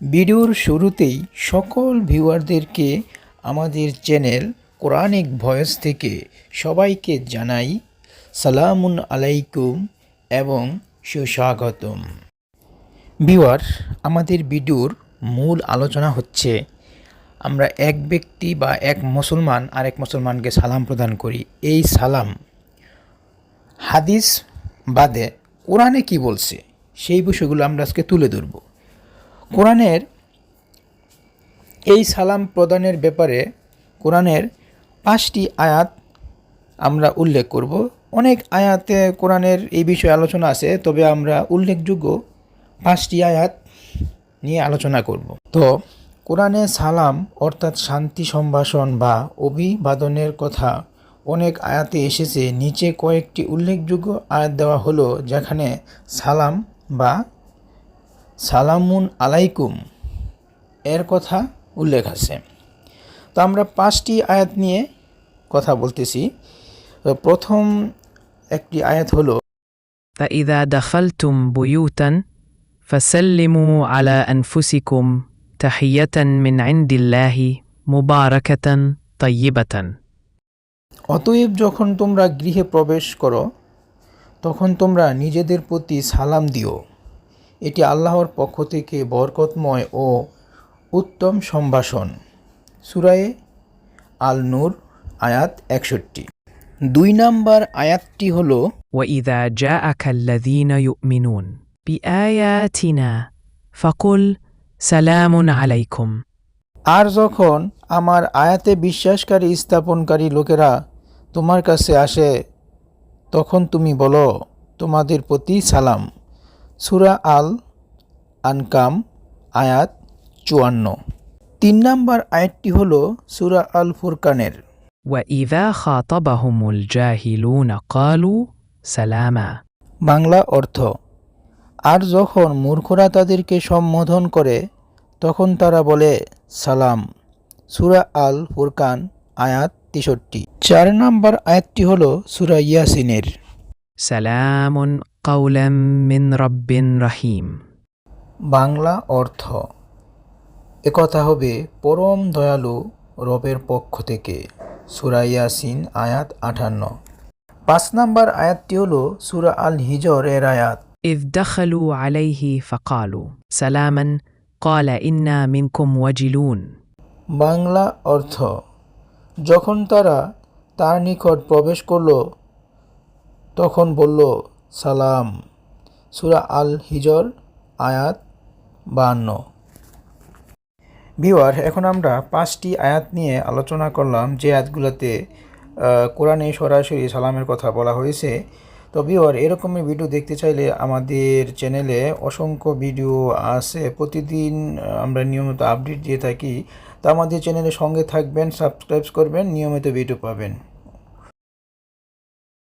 ভিডিওর শুরুতেই সকল ভিউয়ারদেরকে আমাদের চ্যানেল কোরআনিক ভয়েস থেকে সবাইকে জানাই সালামুন আলাইকুম এবং সুস্বাগতম। ভিউয়ার, আমাদের ভিডিওর মূল আলোচনা হচ্ছে, আমরা এক ব্যক্তি বা এক মুসলমান আরেক মুসলমানকে সালাম প্রদান করি। এই সালাম হাদিস বাদে কোরআনে কি বলছে, সেই বিষয়গুলো আমরা আজকে তুলে ধরব। কোরআনের এই সালাম প্রদানের ব্যাপারে কোরআনের পাঁচটি আয়াত আমরা উল্লেখ করব। অনেক আয়াতে কোরআনের এই বিষয়ে আলোচনা আছে, তবে আমরা উল্লেখযোগ্য পাঁচটি আয়াত নিয়ে আলোচনা করব। তো, কোরআনে সালাম অর্থাৎ শান্তি সম্ভাষণ বা অভিবাদনের কথা অনেক আয়াতে এসেছে। নিচে কয়েকটি উল্লেখযোগ্য আয়াত দেওয়া হলো, যেখানে সালাম বা সালামুন আলাইকুম এর কথা উল্লেখ আছে তো আমরা পাঁচটি আয়াত নিয়ে কথা বলতেছি তো প্রথম একটি আয়াত হলো فإذا دخلتم بيوتا فسلموا على أنفسكم تحية من عند الله مباركة طيبة অতএব যখন তোমরা গৃহে প্রবেশ করো তখন তোমরা নিজেদের প্রতি সালাম দিও এটি আল্লাহর পক্ষ থেকে বরকতময় ও উত্তম সম্ভাষণ সুরায়ে আল নূর আয়াত একষট্টি দুই নাম্বার আয়াতটি হলো وإذا جاءك الذين يؤمنون بآياتنا فقل سلام عليكم আর যখন আমার আয়াতে বিশ্বাসকারী স্থাপনকারী লোকেরা তোমার কাছে আসে তখন তুমি বলো তোমাদের প্রতি সালাম সুরা আল আনকাম আয়াত চুয়ান্ন তিন নম্বর আয়াতটি হল সুরা আল ফুরকানের وإذا خاطبهم الجاهلون قالوا سلاما বাংলা অর্থ আর যখন মূর্খরা তাদেরকে সম্বোধন করে তখন তারা বলে সালাম সুরা আল ফুরকান আয়াত তেষট্টি চার নম্বর আয়াতটি হল সুরা ইয়াসিনের سلام قولا من رب رحيم বাংলা অর্থ একথা হবে পরম দয়ালু রবের পক্ষ থেকে সুরা ইয়াসিন আয়াত আঠান্ন পাঁচ নম্বর আয়াতটি হল সুরা আল হিজর এর আয়াত إذ دخلوا عليه فقالوا سلاما قال إنا منكم وجلون বাংলা অর্থ যখন তারা তার নিকট প্রবেশ করল তখন বলল সালাম। সুরা আল হিজর আয়াত বান্ন ভিওয়ার এখন আমরা পাঁচটি আয়াত নিয়ে আলোচনা করলাম যে আয়াতগুলোতে কোরআনে সরাসরি সালামের কথা বলা হয়েছে। তো ভিওয়ার এরকমই ভিডিও দেখতে চাইলে আমাদের চ্যানেলে অসংখ্য ভিডিও আছে। প্রতিদিন আমরা নিয়মিত আপডেট দিয়ে থাকি। তো আমাদের চ্যানেলের সঙ্গে থাকবেন সাবস্ক্রাইব করবেন, নিয়মিত ভিডিও পাবেন।